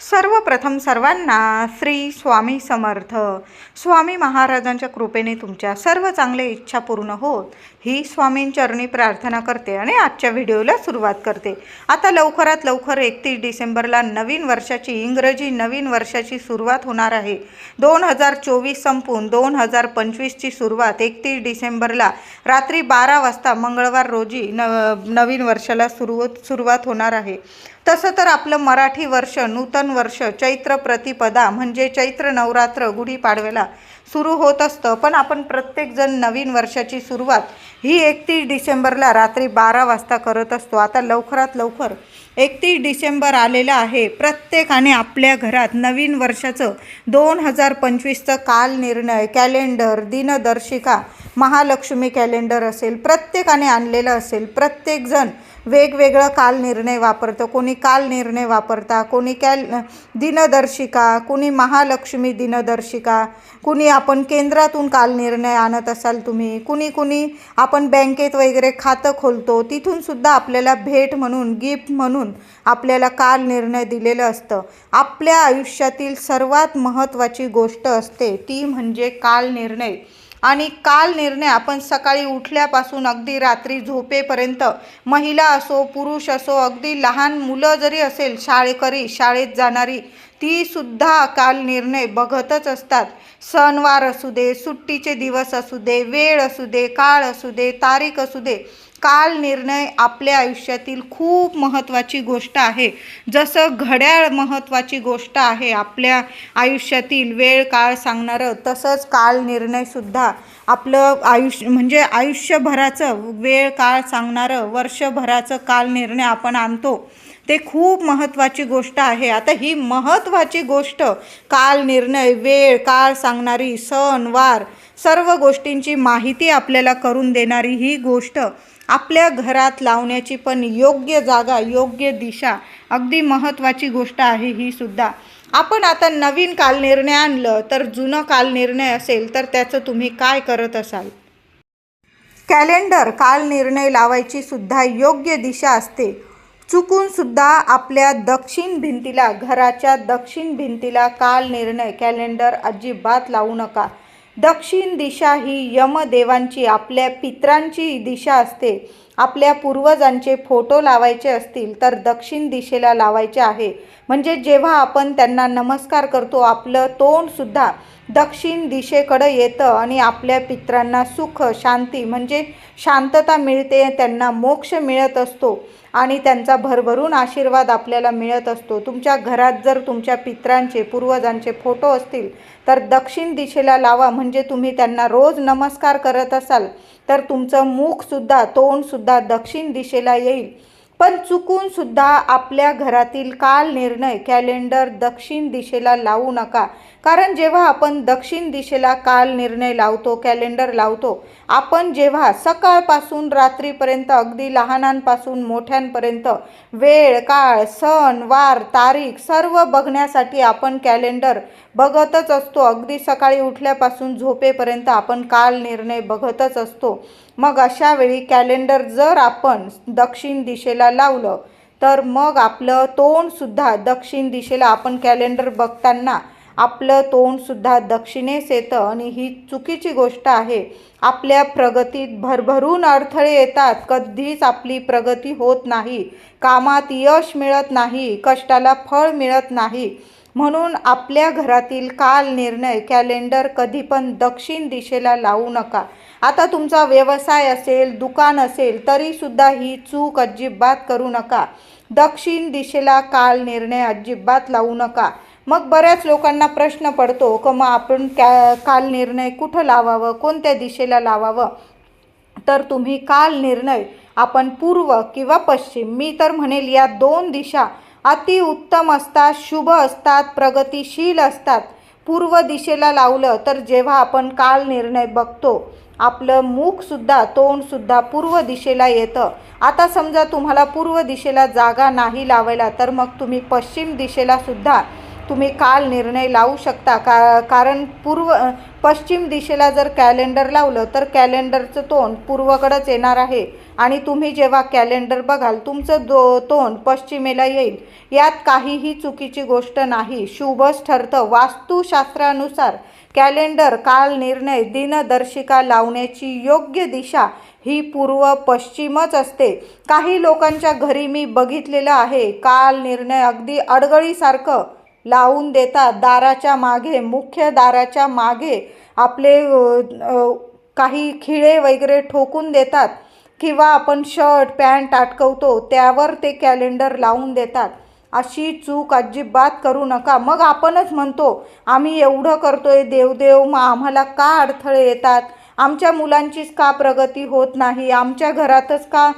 सर्वप्रथम सर्वांना श्री स्वामी समर्थ. स्वामी महाराजांच्या कृपेने तुमच्या सर्व चांगल्या इच्छा पूर्ण होत. ही स्वामींचरणी प्रार्थना करते आणि आजच्या व्हिडिओला सुरुवात करते. आता लवकरात लवकर एकतीस डिसेंबरला नवीन वर्षाची इंग्रजी नवीन वर्षाची सुरुवात होणार आहे. दोन हजार चोवीस संपून दोन हजार पंचवीसची सुरुवात एकतीस डिसेंबरला रात्री बारा वाजता मंगळवार रोजी न नवीन वर्षाला सुरू सुरुवात होणार आहे. तसं तर आपलं मराठी वर्ष नूतन वर्ष चैत्र प्रतिपदा म्हणजे चैत्र नवरात्र गुढीपाडव्याला सुरू होत असतं. पण आपण प्रत्येकजण नवीन वर्षाची सुरुवात ही एकतीस डिसेंबरला रात्री बारा वाजता करत असतो. आता लवकरात लवकर एकतीस डिसेंबर आलेला आहे. प्रत्येकाने आपल्या घरात नवीन वर्षाचं दोन हजार पंचवीसचं काल निर्णय कॅलेंडर दिनदर्शिका महालक्ष्मी कॅलेंडर असेल प्रत्येकाने आणलेलं असेल. प्रत्येकजण वेगवेगळं काल निर्णय वापरतं. कोणी काल निर्णय वापरता कोणी कॅल दिनदर्शिका कुणी महालक्ष्मी दिनदर्शिका कुणी आपण केंद्रातून काल निर्णय आणत असाल तुम्ही कुणी कुणी आपण बँकेत वगैरे खातं खोलतो तिथून सुद्धा आपल्याला भेट म्हणून गिफ्ट म्हणून आपल्याला काल निर्णय दिलेलं असतं. आपल्या आयुष्यातील सर्वात महत्त्वाची गोष्ट असते ती म्हणजे काल निर्णय. आणि काल निर्णय आपण सकाळी उठल्यापासून अगदी रात्री झोपेपर्यंत महिला असो पुरुष असो अगदी लहान मुलं जरी असेल शाळेकरी शाळेत जाणारी ती सुद्धा काल निर्णय बघतच असतात. सणवार असू दे सुट्टीचे दिवस असू दे वेळ असू दे काळ असू दे तारीख असू दे काल निर्णय आपल्या आयुष्यातील खूप महत्त्वाची गोष्ट आहे. जसं घड्याळ महत्त्वाची गोष्ट आहे आपल्या आयुष्यातील वेळ काळ सांगणारं तसंच काल निर्णयसुद्धा आपलं आयुष्य म्हणजे आयुष्यभराचं वेळ काळ सांगणारं वर्षभराचं काल निर्णय आपण आणतो. ते खूप महत्त्वाची गोष्ट आहे. आता ही महत्त्वाची गोष्ट काल निर्णय वेळ काळ सांगणारी सण वार सर्व गोष्टींची माहिती आपल्याला करून देणारी ही गोष्ट आपल्या घरात लावण्याची पण योग्य जागा योग्य दिशा अगदी महत्त्वाची गोष्ट आहे ही सुद्धा. आपण आता नवीन कालनिर्णय आणलं तर जुनं कालनिर्णय असेल तर त्याचं तुम्ही काय करत असाल? कॅलेंडर काल निर्णय लावायची सुद्धा योग्य दिशा असते. चुकून सुद्धा आपल्या दक्षिण भिंतीला घराच्या दक्षिण भिंतीला काल निर्णय कॅलेंडर अजिबात लावू नका. दक्षिण दिशा ही यमदेवांची आपल्या पित्रांची दिशा असते. आपल्या पूर्वजांचे फोटो लावायचे असतील तर दक्षिण दिशेला लावायचे आहे. म्हणजे जेव्हा आपण त्यांना नमस्कार करतो आपलं तोंडसुद्धा दक्षिण दिशेकडं येतं आणि आपल्या पित्रांना सुख शांती म्हणजे शांतता मिळते त्यांना मोक्ष मिळत असतो आणि त्यांचा भरभरून आशीर्वाद आपल्याला मिळत असतो. तुमच्या घरात जर तुमच्या पित्रांचे पूर्वजांचे फोटो असतील तर दक्षिण दिशेला लावा. म्हणजे तुम्ही त्यांना रोज नमस्कार करत असाल तर तुमचं मुखसुद्धा तोंडसुद्धा दक्षिण दिशेला येईल. पण चुकून सुद्धा आपल्या घरातील काल निर्णय कॅलेंडर दक्षिण दिशेला लावू नका. कारण जेव्हा आपण दक्षिण दिशेला काल निर्णय लावतो कॅलेंडर लावतो आपण जेव्हा सकाळपासून रात्रीपर्यंत अगदी लहानांपासून मोठ्यांपर्यंत वेळ काळ सण वार तारीख सर्व बघण्यासाठी आपण कॅलेंडर बघतच असतो. अगदी सकाळी उठल्यापासून झोपेपर्यंत आपण काल निर्णय बघतच असतो. मग अशा वेळी कॅलेंडर जर आपण दक्षिण दिशेला लावलं तर मग आपलं तोंडसुद्धा दक्षिण दिशेला आपण कॅलेंडर बघताना आपलं तोंडसुद्धा दक्षिणेस येतं आणि ही चुकीची गोष्ट आहे. आपल्या प्रगतीत भरभरून अडथळे येतात. कधीच आपली प्रगती होत नाही. कामात यश मिळत नाही. कष्टाला फळ मिळत नाही. म्हणून आपल्या घरातील काल निर्णय कॅलेंडर कधी पण दक्षिण दिशेला लावू नका. आता तुमचा व्यवसाय असेल दुकान असेल तरीसुद्धा ही चूक अजिबात करू नका. दक्षिण दिशेला काल निर्णय अजिबात लावू नका. मग बऱ्याच लोकांना प्रश्न पडतो का मग आपण कॅ काल निर्णय कुठं लावावं? कोणत्या दिशेला लावावं? तर तुम्ही काल निर्णय आपण पूर्व किंवा पश्चिम मी तर म्हणेल या दोन दिशा अतिउत्तम असतात शुभ असतात प्रगतिशील असतात. पूर्व दिशेला लावलं तर जेव्हा आपण काल निर्णय बघतो आपलं मुखसुद्धा तोंडसुद्धा पूर्व दिशेला येतं. आता समजा तुम्हाला पूर्व दिशेला जागा नाही लावायला तर मग तुम्ही पश्चिम दिशेलासुद्धा तुम्ही काल निर्णय लावू शकता. का कारण पूर्व पश्चिम दिशेला जर कॅलेंडर लावलं तर कॅलेंडरचं तोंड पूर्वकडंच येणार आहे. आणि तुम्ही जेव्हा कॅलेंडर बघाल तुमचं दो तोंड पश्चिमेला येईल. यात काहीही चुकीची गोष्ट नाही. शुभच ठरतं. वास्तुशास्त्रानुसार कॅलेंडर काल निर्णय दिनदर्शिका लावण्याची योग्य दिशा ही पूर्व पश्चिमच असते. काही लोकांच्या घरी मी बघितलेलं आहे. काल निर्णय अगदी अडगळीसारखं लावून देतात. दाराच्या मागे मुख्य दाराच्या मागे आपले काही खिळे वगैरे ठोकून देतात किंवा आपण शर्ट पॅन्ट अटकवतो त्यावर ते कॅलेंडर लावून देतात. अशी चूक अजिबात करू नका. मग आपणच म्हणतो आम्ही एवढं करतोय देवदेव मग आम्हाला का अडथळे येतात? आमच्या मुलांचीच का प्रगती होत नाही? आमच्या घरातच का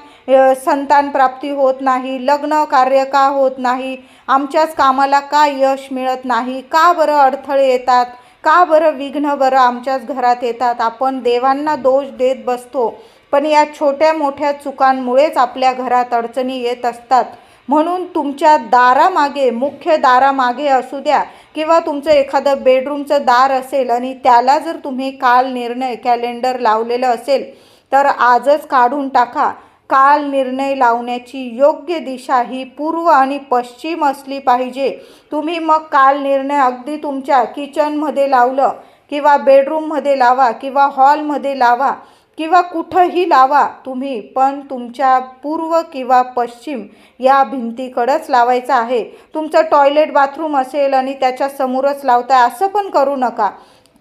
संतान प्राप्ती होत नाही? लग्न कार्य का होत नाही? आमच्याच कामाला का यश मिळत नाही? का बरं अडथळे येतात? का बरं विघ्न बरं आमच्याच घरात येतात? आपण देवांना दोष देत बसतो पण या छोट्या मोठ्या चुकांमुळेच आपल्या घरात अडचणी येत असतात. म्हणून तुमच्या दारामागे मुख्य दारामागे असू द्या किंवा तुमचं एखादं बेडरूमचं दार असेल आणि त्याला जर तुम्ही काल निर्णय कॅलेंडर लावलेलं असेल तर आजच काढून टाका. काल निर्णय लावण्याची योग्य दिशा ही पूर्व आणि पश्चिम असली पाहिजे. तुम्ही मग काल निर्णय अगदी तुमच्या किचनमध्ये लावलं किंवा बेडरूममध्ये लावा किंवा हॉलमध्ये लावा. किंवा कुठंही लावा तुम्ही पण तुमच्या पूर्व किंवा पश्चिम या भिंतीकडंच लावायचं आहे. तुमचं टॉयलेट बाथरूम असेल आणि त्याच्या समोरच लावताय असं पण करू नका.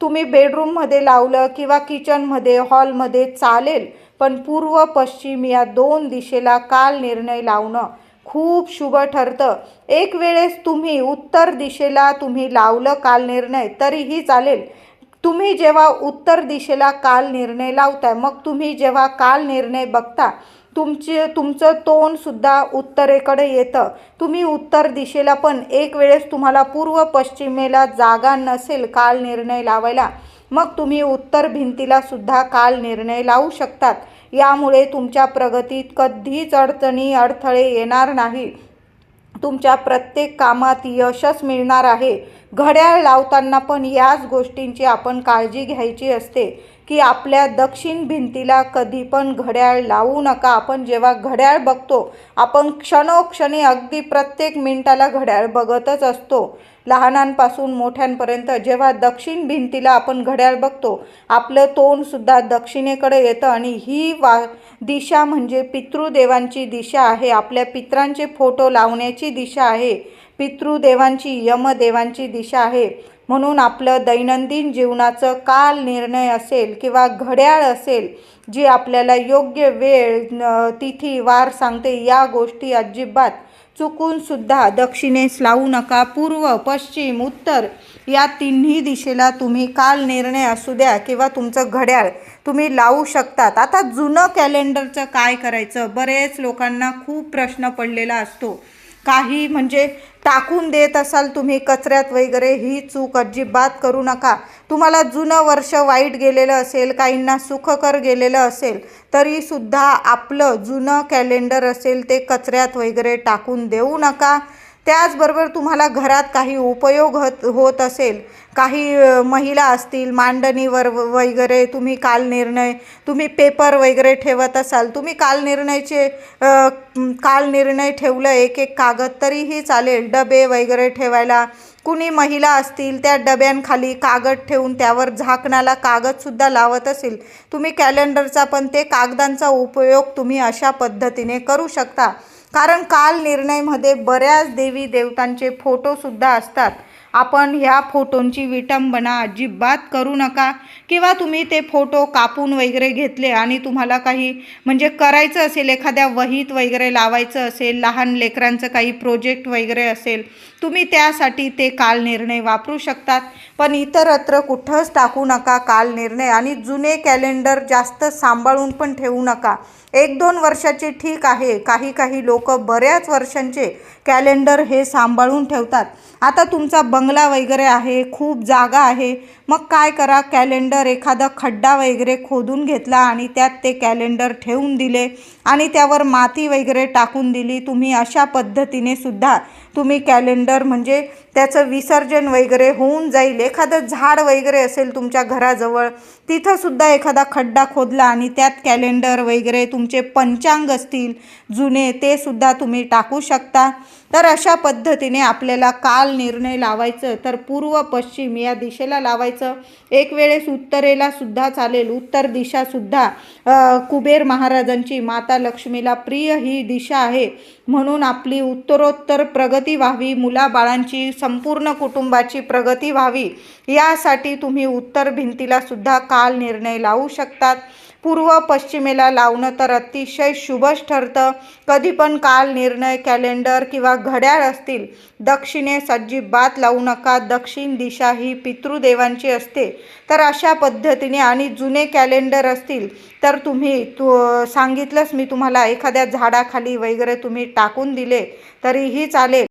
तुम्ही बेडरूममध्ये लावलं किंवा किचनमध्ये हॉलमध्ये चालेल पण पूर्व पश्चिम या दोन दिशेला काल निर्णय लावणं खूप शुभ ठरतं. एक वेळेस तुम्ही उत्तर दिशेला तुम्ही लावलं काल निर्णय तरीही चालेल. तुम्ही जेव्हा उत्तर दिशेला काल निर्णय लावताय मग तुम्ही जेव्हा काल निर्णय बघता तुमचे तुमचं तोंडसुद्धा उत्तरेकडे येतं. तुम्ही उत्तर दिशेला पण एक वेळेस तुम्हाला पूर्व पश्चिमेला जागा नसेल काल निर्णय लावायला मग तुम्ही उत्तर भिंतीला सुद्धा काल निर्णय लावू शकतात. यामुळे तुमच्या प्रगतीत कधीच अडचणी अडथळे येणार नाही. तुमच्या प्रत्येक कामात यशच मिळणार आहे. घड्याळ लावताना पण याच गोष्टींची आपण काळजी घ्यायची असते की आपल्या दक्षिण भिंतीला कधी पण घड्याळ लावू नका. आपण जेव्हा घड्याळ बघतो आपण क्षणोक्षणी अगदी प्रत्येक मिनिटाला घड्याळ बघतच असतो. लहानांपासून मोठ्यांपर्यंत जेव्हा दक्षिण भिंतीला आपण घड्याळ बघतो आपलं तोंडसुद्धा दक्षिणेकडे येतं आणि ही वा दिशा म्हणजे पितृदेवांची दिशा आहे. आपल्या पित्रांचे फोटो लावण्याची दिशा आहे. पितृदेवांची यमदेवांची दिशा आहे. म्हणून आपलं दैनंदिन जीवनाचं काल निर्णय असेल किंवा घड्याळ असेल जी आपल्याला योग्य वेळ तिथी वार सांगते या गोष्टी अजिबात चुकूनसुद्धा दक्षिणेस लावू नका. पूर्व पश्चिम उत्तर या तिन्ही दिशेला तुम्ही काल निर्णय असू द्या किंवा तुमचं घड्याळ तुम्ही लावू शकतात. आता जुनं कॅलेंडरचं काय करायचं? बरेच लोकांना खूप प्रश्न पडलेला असतो. काही म्हणजे टाकून देत असाल तुम्ही कचऱ्यात वगैरे ही चूक अजिबात करू नका. तुम्हाला जुनं वर्ष वाईट गेलेलं असेल काहींना सुखकर गेलेलं असेल तरीसुद्धा आपलं जुनं कॅलेंडर असेल ते कचऱ्यात वगैरे टाकून देऊ नका. त्याचबरोबर तुम्हाला घरात काही उपयोग होत होत असेल काही महिला असतील मांडणीवर वगैरे तुम्ही काल निर्णय तुम्ही पेपर वगैरे ठेवत असाल तुम्ही काल निर्णयचे काल निर्णय ठेवलं एक एक कागद तरीही चालेल डबे वगैरे ठेवायला. कुणी महिला असतील त्या डब्यांखाली कागद ठेवून त्यावर झाकणाला कागदसुद्धा लावत असेल तुम्ही कॅलेंडरचा पण ते कागदांचा उपयोग तुम्ही अशा पद्धतीने करू शकता. कारण काल निर्णयमध्ये बऱ्याच देवी देवतांचे फोटोसुद्धा असतात. आपण ह्या फोटोंची विटंबना अजिबात करू नका. किंवा तुम्ही ते फोटो कापून वगैरे घेतले आणि तुम्हाला काही म्हणजे करायचं असेल एखाद्या वहीत वगैरे लावायचं असेल लहान लेकरांचं काही प्रोजेक्ट वगैरे असेल तुम्ही त्यासाठी ते काल निर्णय वापरू शकतात. पण इतरत्र कुठंच टाकू नका काल निर्णय आणि जुने कॅलेंडर जास्त सांभाळून पण ठेवू नका. एक दोन वर्षाचे ठीक आहे. काही काही लोक बऱ्याच वर्षांचे कॅलेंडर हे सांभाळून ठेवतात. आता तुमचा बंगला वगैरे आहे खूप जागा आहे. मग काय करा? कॅलेंडर एखादा खड्डा वगैरे खोदून घेतला आणि त्यात ते कॅलेंडर ठेवून दिले आणि त्यावर माती वगैरे टाकून दिली. तुम्ही अशा पद्धतीने सुद्धा तुम्ही कॅलेंडर म्हणजे त्याचं विसर्जन वगैरे होऊन जाईल. एखादं झाड वगैरे असेल तुमच्या घराजवळ तिथंसुद्धा एखादा खड्डा खोदला आणि त्यात कॅलेंडर वगैरे तुमचे पंचांग असतील जुने ते सुद्धा तुम्ही टाकू शकता. तर अशा पद्धतीने आपल्याला काल निर्णय लावायचं तर पूर्व पश्चिम या दिशेला लावायचं एक वेळेस उत्तरेला सुद्धा चालेल. उत्तर दिशासुद्धा कुबेर महाराजांची. माता लक्ष्मीला प्रिय ही दिशा आहे. म्हणून आपली उत्तरोत्तर प्रगती व्हावी मुलाबाळांची संपूर्ण कुटुंबाची प्रगती व्हावी. यासाठी तुम्ही उत्तर भिंतीला सुद्धा काल निर्णय लावू शकतात. पूर्व पश्चिमेला लावणं तर अतिशय शुभच ठरतं. कधी पण काल निर्णय कॅलेंडर किंवा घड्याळ असतील दक्षिणेस अजिबात लावू नका. दक्षिण दिशा ही पितृदेवांची असते. तर अशा पद्धतीने आणि जुने कॅलेंडर असतील तर तुम्ही तू सांगितलंच मी तुम्हाला एखाद्या झाडाखाली वगैरे तुम्ही टाकून दिले तरीही चालेल.